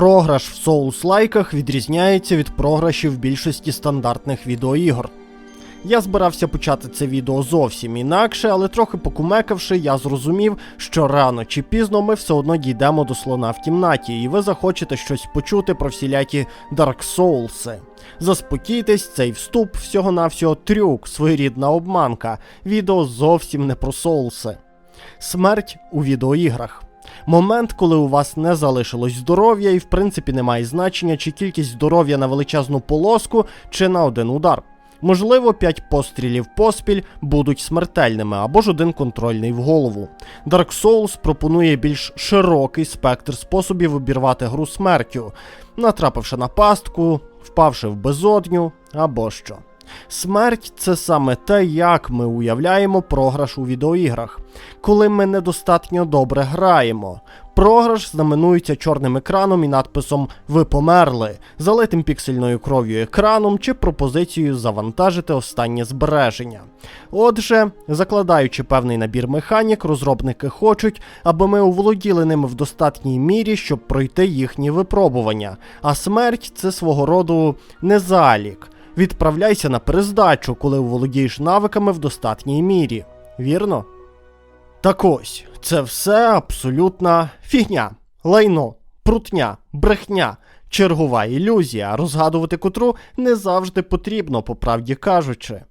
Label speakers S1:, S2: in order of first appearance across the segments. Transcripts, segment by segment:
S1: Програш в соус-лайках відрізняється від програшів більшості стандартних відеоігор. Я збирався почати це відео зовсім інакше, але трохи покумекавши, я зрозумів, що рано чи пізно ми все одно дійдемо до слона в кімнаті, і ви захочете щось почути про всілякі Dark Souls. Заспокійтесь, цей вступ всього-навсього трюк, своєрідна обманка. Відео зовсім не про соулси. Смерть у відеоіграх. Момент, коли у вас не залишилось здоров'я, і в принципі немає значення, чи кількість здоров'я на величезну полоску, чи на один удар. Можливо, 5 пострілів поспіль будуть смертельними або ж один контрольний в голову. Dark Souls пропонує більш широкий спектр способів обірвати гру смертю, натрапивши на пастку, впавши в безодню або що. Смерть це саме те, як ми уявляємо програш у відеоіграх, коли ми недостатньо добре граємо. Програш знаменується чорним екраном і надписом Ви померли, залитим піксельною кров'ю екраном чи пропозицією завантажити останнє збереження. Отже, закладаючи певний набір механік, розробники хочуть, аби ми оволоділи ними в достатній мірі, щоб пройти їхні випробування. А смерть це свого роду не залік. Відправляйся на перездачу, коли володієш навиками в достатній мірі. Вірно? Так ось, це все абсолютна фігня, лайно, прутня, брехня, чергова ілюзія, розгадувати котру не завжди потрібно, по правді кажучи.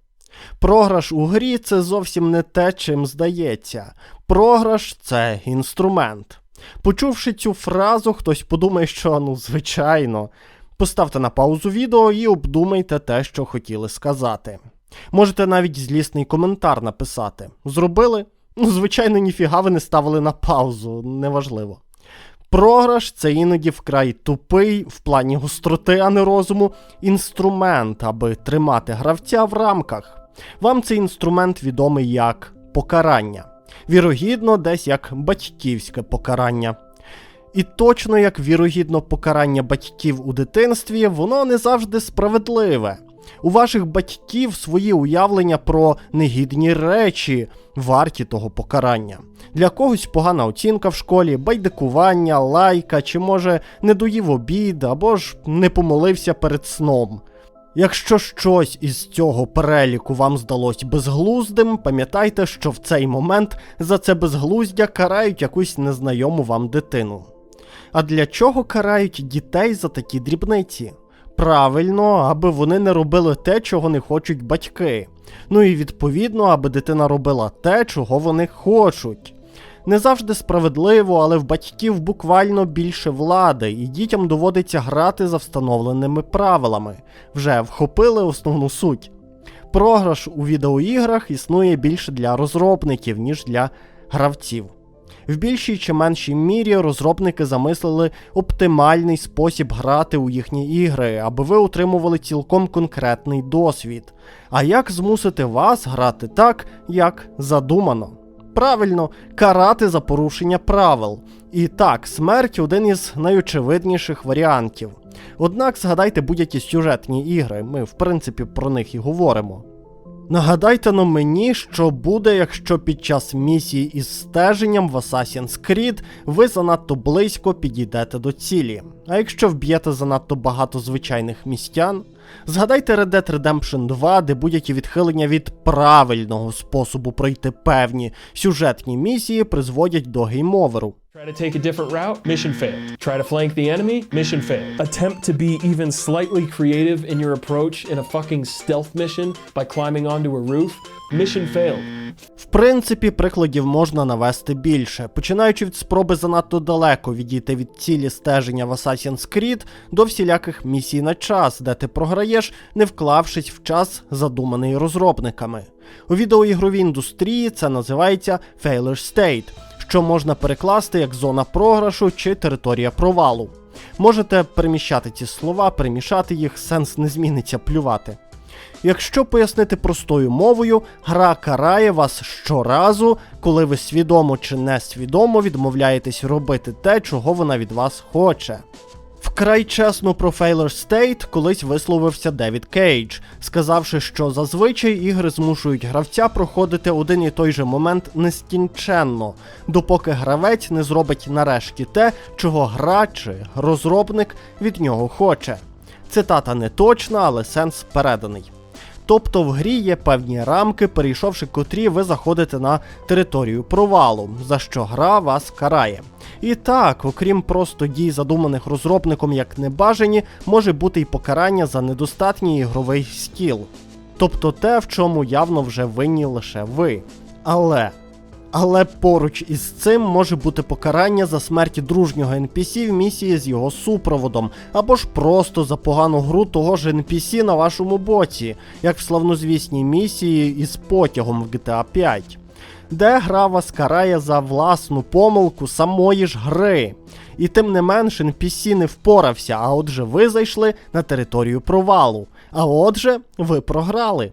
S1: Програш у грі це зовсім не те, чим здається. Програш це інструмент. Почувши цю фразу, хтось подумає, що ну, звичайно. Поставте на паузу відео і обдумайте те, що хотіли сказати. Можете навіть злісний коментар написати. Зробили? Ну, звичайно, ніфіга ви не ставили на паузу, неважливо. Програш це іноді вкрай тупий в плані гостроти, а не розуму, інструмент, аби тримати гравця в рамках. Вам цей інструмент відомий як покарання. Вірогідно, десь як батьківське покарання. І точно як вірогідно покарання батьків у дитинстві, воно не завжди справедливе. У ваших батьків свої уявлення про негідні речі, варті того покарання. Для когось погана оцінка в школі, байдикування, лайка, чи може не доїв обід, або ж не помолився перед сном. Якщо щось із цього переліку вам здалось безглуздим, пам'ятайте, що в цей момент за це безглуздя карають якусь незнайому вам дитину. А для чого карають дітей за такі дрібниці? Правильно, аби вони не робили те, чого не хочуть батьки. Ну і відповідно, аби дитина робила те, чого вони хочуть. Не завжди справедливо, але в батьків буквально більше влади, і дітям доводиться грати за встановленими правилами. Вже вхопили основну суть. Програш у відеоіграх існує більше для розробників, ніж для гравців. В більшій чи меншій мірі розробники замислили оптимальний спосіб грати у їхні ігри, аби ви отримували цілком конкретний досвід. А як змусити вас грати так, як задумано? Правильно, карати за порушення правил. І так, смерть один із найочевидніших варіантів. Однак згадайте будь-які сюжетні ігри, ми в принципі про них і говоримо. Нагадайте но мені, що буде, якщо під час місії із стеженням в Assassin's Creed ви занадто близько підійдете до цілі. А якщо вб'єте занадто багато звичайних містян, згадайте Red Dead Redemption 2, де будь-які відхилення від правильного способу пройти певні сюжетні місії призводять до геймоверу.
S2: Try to take a different route, mission failed. Try to flank the enemy, mission failed. Attempt to be even slightly creative in your approach in a fucking stealth mission by climbing onto a roof, mission failed.
S1: В принципі, прикладів можна навести більше, починаючи від спроби занадто далеко відійти від цілі стеження в Assassin's Creed до всіляких місій на час, де ти програєш, не вклавшись в час, задуманий розробниками. У відеоігровій індустрії це називається Failure State, що можна перекласти як зона програшу чи територія провалу. Можете переміщати ці слова, перемішати їх, сенс не зміниться плювати. Якщо пояснити простою мовою, гра карає вас щоразу, коли ви свідомо чи несвідомо відмовляєтесь робити те, чого вона від вас хоче. Вкрай чесно про Failure State колись висловився Девід Кейдж, сказавши, що зазвичай ігри змушують гравця проходити один і той же момент нескінченно, допоки гравець не зробить нарешті те, чого гра чи розробник від нього хоче. Цитата не точна, але сенс переданий. Тобто в грі є певні рамки, перейшовши котрі ви заходите на територію провалу, за що гра вас карає. І так, окрім просто дій, задуманих розробником як небажані, може бути й покарання за недостатній ігровий скіл. Тобто те, в чому явно вже винні лише ви. Але. Але поруч із цим може бути покарання за смерть дружнього NPC в місії з його супроводом, або ж просто за погану гру того ж NPC на вашому боці, як в славнозвісній місії із потягом в GTA 5, де гра вас карає за власну помилку самої ж гри. І тим не менш NPC не впорався, а отже, ви зайшли на територію провалу. А отже, ви програли.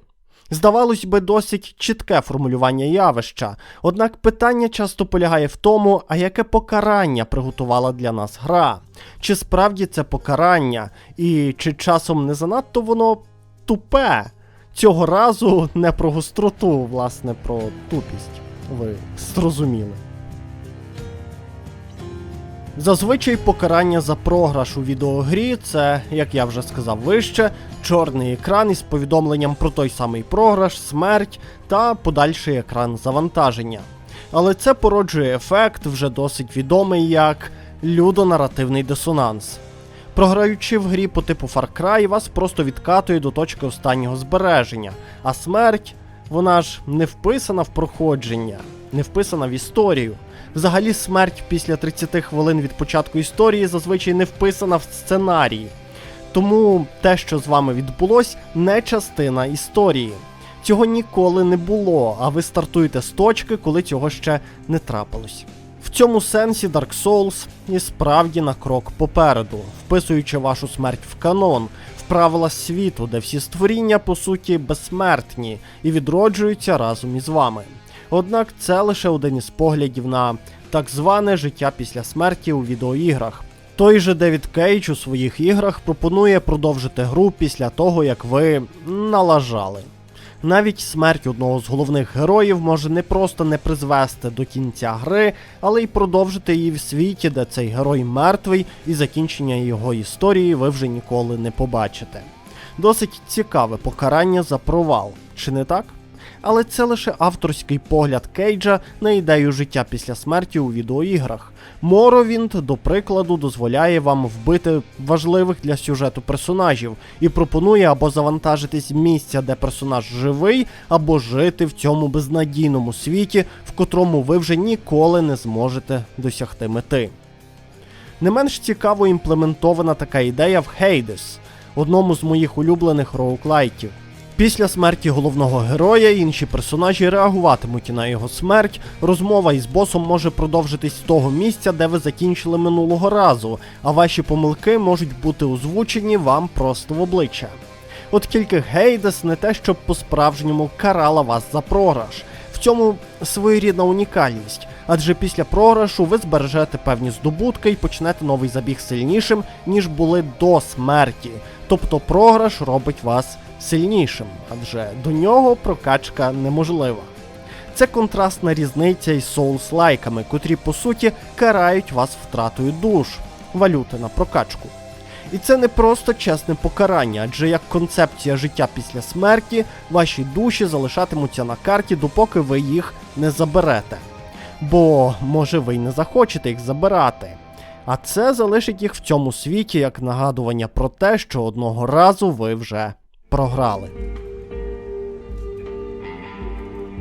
S1: Здавалось би, досить чітке формулювання явища, однак питання часто полягає в тому, а яке покарання приготувала для нас гра? Чи справді це покарання, і чи часом не занадто воно тупе? Цього разу не про гостроту, власне, про тупість. Ви зрозуміли. Зазвичай покарання за програш у відеогрі це, як я вже сказав вище, чорний екран із повідомленням про той самий програш, смерть та подальший екран завантаження. Але це породжує ефект, вже досить відомий як людонаративний дисонанс. Програючи в грі по типу Far Cry, вас просто відкатує до точки останнього збереження, а смерть, вона ж не вписана в проходження, не вписана в історію. Взагалі, смерть після 30 хвилин від початку історії зазвичай не вписана в сценарій. Тому те, що з вами відбулось, не частина історії. Цього ніколи не було, а ви стартуєте з точки, коли цього ще не трапилось. В цьому сенсі Dark Souls і справді на крок попереду, вписуючи вашу смерть в канон, в правила світу, де всі створіння по суті безсмертні і відроджуються разом із вами. Однак це лише один із поглядів на так зване життя після смерті у відеоіграх. Той же Девід Кейдж у своїх іграх пропонує продовжити гру після того, як ви налажали. Навіть смерть одного з головних героїв може не просто не призвести до кінця гри, але й продовжити її в світі, де цей герой мертвий, і закінчення його історії ви вже ніколи не побачите. Досить цікаве покарання за провал, чи не так? Але це лише авторський погляд Кейджа на ідею життя після смерті у відеоіграх. Моровінт, до прикладу, дозволяє вам вбити важливих для сюжету персонажів і пропонує або завантажитись місця, де персонаж живий, або жити в цьому безнадійному світі, в котрому ви вже ніколи не зможете досягти мети. Не менш цікаво імплементована така ідея в Hades, одному з моїх улюблених роуклайтів. Після смерті головного героя інші персонажі реагуватимуть на його смерть. Розмова із босом може продовжитись з того місця, де ви закінчили минулого разу, а ваші помилки можуть бути озвучені вам просто в обличчя. От тільки Гейдес не те, щоб по-справжньому карала вас за програш. В цьому своєрідна унікальність, адже після програшу ви збережете певні здобутки і почнете новий забіг сильнішим, ніж були до смерті. Тобто програш робить вас сильнішим, адже до нього прокачка неможлива. Це контрастна різниця із соус-лайками, котрі по суті карають вас втратою душ, валюти на прокачку. І це не просто чесне покарання, адже як концепція життя після смерті, ваші душі залишатимуться на карті, допоки ви їх не заберете. Бо може ви й не захочете їх забирати. А це залишить їх в цьому світі як нагадування про те, що одного разу ви вже програли.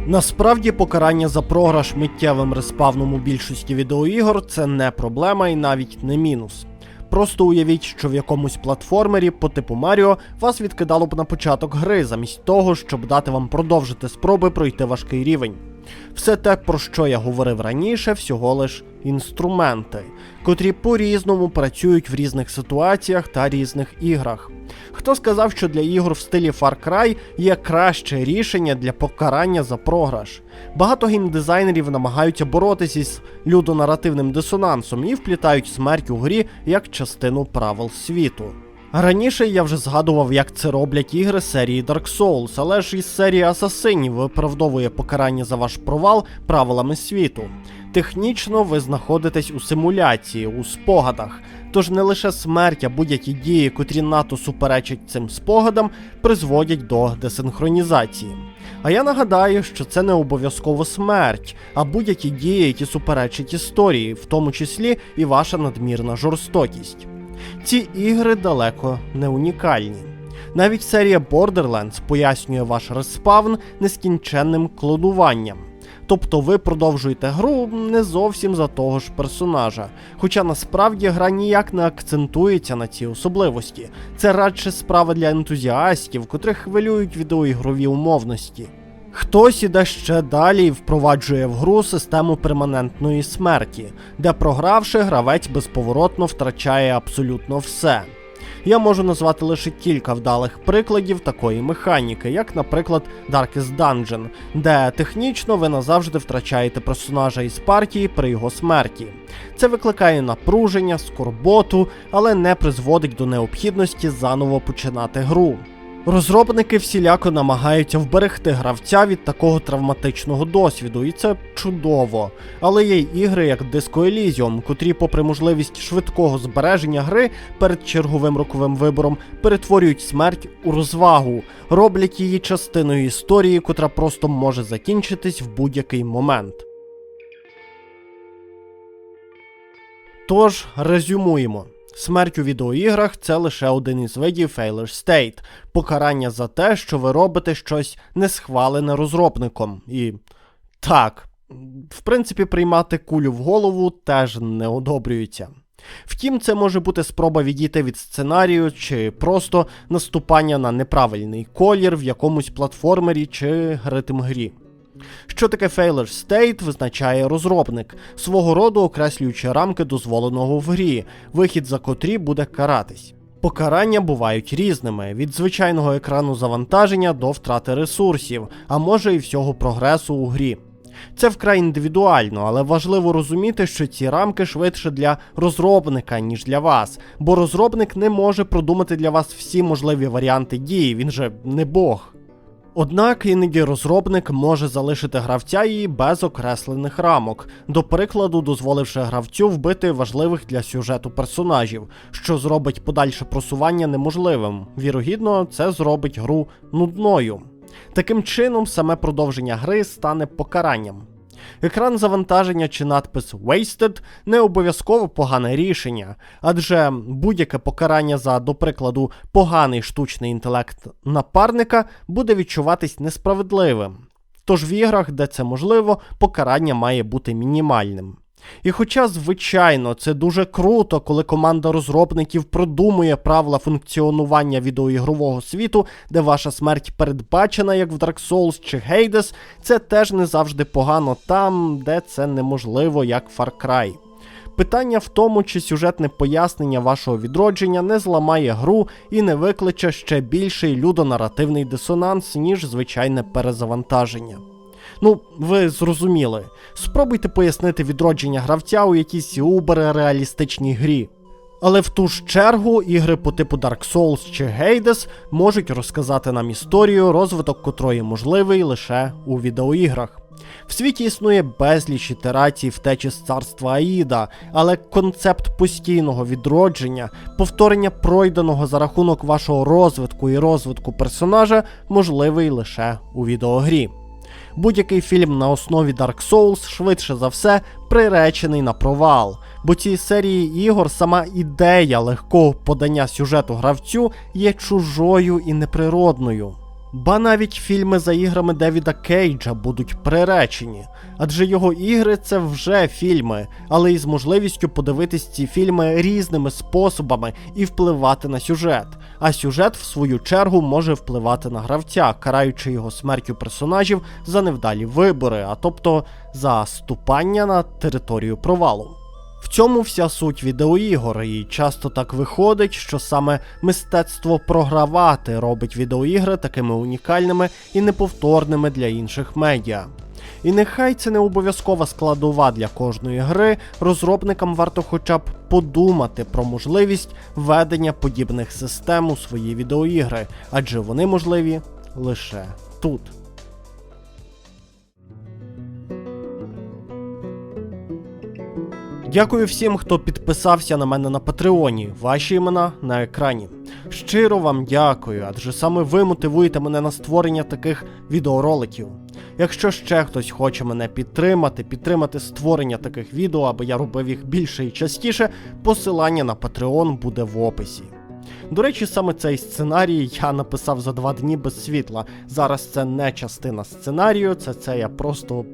S1: Насправді покарання за програш миттєвим респавном у більшості відеоігор це не проблема і навіть не мінус. Просто уявіть, що в якомусь платформері по типу Маріо вас відкидало б на початок гри, замість того, щоб дати вам продовжити спроби пройти важкий рівень. Все те, про що я говорив раніше, всього лиш інструменти, котрі по-різному працюють в різних ситуаціях та різних іграх. Хто сказав, що для ігор в стилі Far Cry є краще рішення для покарання за програш? Багато геймдизайнерів намагаються боротися із людонаративним дисонансом і вплітають смерть у грі як частину правил світу. Раніше я вже згадував, як це роблять ігри серії Dark Souls, але ж із серії Асасинів виправдовує покарання за ваш провал правилами світу. Технічно ви знаходитесь у симуляції, у спогадах. Тож не лише смерть, а будь-які дії, котрі НАТО суперечать цим спогадам, призводять до десинхронізації. А я нагадаю, що це не обов'язково смерть, а будь-які дії, які суперечать історії, в тому числі і ваша надмірна жорстокість. Ці ігри далеко не унікальні. Навіть серія Borderlands пояснює ваш респавн нескінченним клонуванням. Тобто ви продовжуєте гру не зовсім за того ж персонажа. Хоча насправді гра ніяк не акцентується на ці особливості. Це радше справа для ентузіастів, котрих хвилюють відеоігрові умовності. Хтось іде ще далі і впроваджує в гру систему перманентної смерті, де програвши, гравець безповоротно втрачає абсолютно все. Я можу назвати лише кілька вдалих прикладів такої механіки, як, наприклад, Darkest Dungeon, де технічно ви назавжди втрачаєте персонажа із партії при його смерті. Це викликає напруження, скорботу, але не призводить до необхідності заново починати гру. Розробники всіляко намагаються вберегти гравця від такого травматичного досвіду, і це чудово. Але є й ігри, як Disco Elysium, котрі, попри можливість швидкого збереження гри перед черговим роковим вибором, перетворюють смерть у розвагу, роблять її частиною історії, котра просто може закінчитись в будь-який момент. Тож, резюмуємо. Смерть у відеоіграх це лише один із видів failure state, покарання за те, що ви робите щось не схвалене розробником. І так, в принципі, приймати кулю в голову теж не одобрюється. Втім, це може бути спроба відійти від сценарію чи просто наступання на неправильний колір в якомусь платформері чи ритм грі. Що таке failure state визначає розробник, свого роду окреслюючи рамки дозволеного в грі, вихід за котрі буде каратись. Покарання бувають різними: від звичайного екрану завантаження до втрати ресурсів, а може і всього прогресу у грі. Це вкрай індивідуально, але важливо розуміти, що ці рамки швидше для розробника, ніж для вас, бо розробник не може продумати для вас всі можливі варіанти дії, він же не Бог. Однак іноді розробник може залишити гравця її без окреслених рамок, до прикладу, дозволивши гравцю вбити важливих для сюжету персонажів, що зробить подальше просування неможливим. Вірогідно, це зробить гру нудною. Таким чином, саме продовження гри стане покаранням. Екран завантаження чи надпис Wasted не обов'язково погане рішення, адже будь-яке покарання за, до прикладу, поганий штучний інтелект напарника буде відчуватись несправедливим. Тож в іграх, де це можливо, покарання має бути мінімальним. І хоча, звичайно, це дуже круто, коли команда розробників продумує правила функціонування відеоігрового світу, де ваша смерть передбачена, як в Dark Souls чи Hades, це теж не завжди погано там, де це неможливо, як Far Cry. Питання в тому, чи сюжетне пояснення вашого відродження не зламає гру і не викличе ще більший людонаративний дисонанс, ніж звичайне перезавантаження. Ну, ви зрозуміли. Спробуйте пояснити відродження гравця у якійсь убер-реалістичній грі. Але в ту ж чергу ігри по типу Dark Souls чи Hades можуть розказати нам історію, розвиток котрої можливий лише у відеоіграх. В світі існує безліч ітерацій втечі з царства Аїда, але концепт постійного відродження, повторення пройденого за рахунок вашого розвитку і розвитку персонажа можливий лише у відеогрі. Будь-який фільм на основі Dark Souls швидше за все приречений на провал, бо цій серії ігор сама ідея легкого подання сюжету гравцю є чужою і неприродною. Ба навіть фільми за іграми Девіда Кейджа будуть приречені, адже його ігри це вже фільми, але із можливістю подивитись ці фільми різними способами і впливати на сюжет. А сюжет, в свою чергу, може впливати на гравця, караючи його смертю персонажів за невдалі вибори, а тобто за ступання на територію провалу. В цьому вся суть відеоігор, і часто так виходить, що саме мистецтво програвати робить відеоігри такими унікальними і неповторними для інших медіа. І нехай це не обов'язкова складова для кожної гри, розробникам варто хоча б подумати про можливість введення подібних систем у свої відеоігри, адже вони можливі лише тут. Дякую всім, хто підписався на мене на Патреоні. Ваші імена на екрані. Щиро вам дякую, адже саме ви мотивуєте мене на створення таких відеороликів. Якщо ще хтось хоче мене підтримати, підтримати створення таких відео, аби я робив їх більше і частіше, посилання на Patreon буде в описі. До речі, саме цей сценарій я написав за два дні без світла. Зараз це не частина сценарію, це це я просто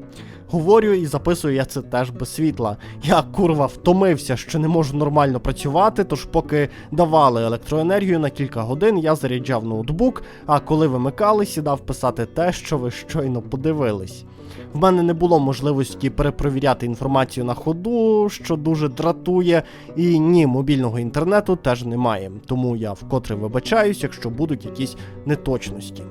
S1: говорю і записую я це теж без світла. Я курва втомився, що не можу нормально працювати, тож поки давали електроенергію на кілька годин, я заряджав ноутбук, а коли вимикали, сідав писати те, що ви щойно подивились. В мене не було можливості перепровіряти інформацію на ходу, що дуже дратує, і ні, мобільного інтернету теж немає. Тому я вкотре вибачаюсь, якщо будуть якісь неточності.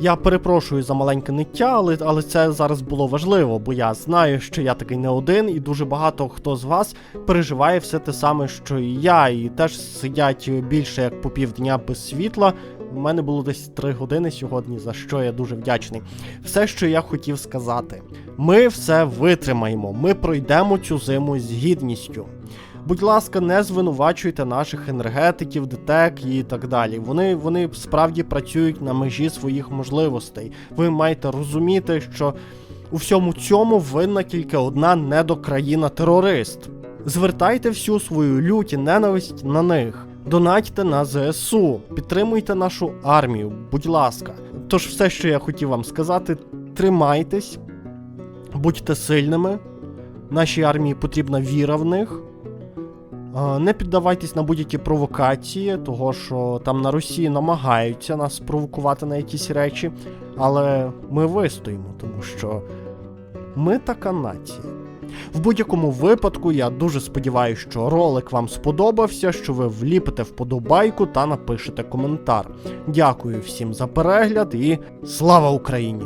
S1: Я перепрошую за маленьке ниття, але, але це зараз було важливо, бо я знаю, що я такий не один, і дуже багато хто з вас переживає все те саме, що і я, і теж сидять більше як по півдня без світла. У мене було десь 3 години сьогодні, за що я дуже вдячний. Все, що я хотів сказати, ми все витримаємо, ми пройдемо цю зиму з гідністю. Будь ласка, не звинувачуйте наших енергетиків, ДТЕК і так далі. Вони, вони справді працюють на межі своїх можливостей. Ви маєте розуміти, що у всьому цьому винна тільки одна недокраїна-терорист. Звертайте всю свою лють і ненависть на них. Донатьте на ЗСУ, підтримуйте нашу армію, будь ласка. Тож, все, що я хотів вам сказати, тримайтесь, будьте сильними. Нашій армії потрібна віра в них. А, Не піддавайтесь на будь-які провокації, того що там на Росії намагаються нас провокувати на якісь речі, але ми вистоїмо, тому що ми така нація. В будь-якому випадку я дуже сподіваюся, що ролик вам сподобався, що ви вліпите вподобайку та напишете коментар. Дякую всім за перегляд і слава Україні!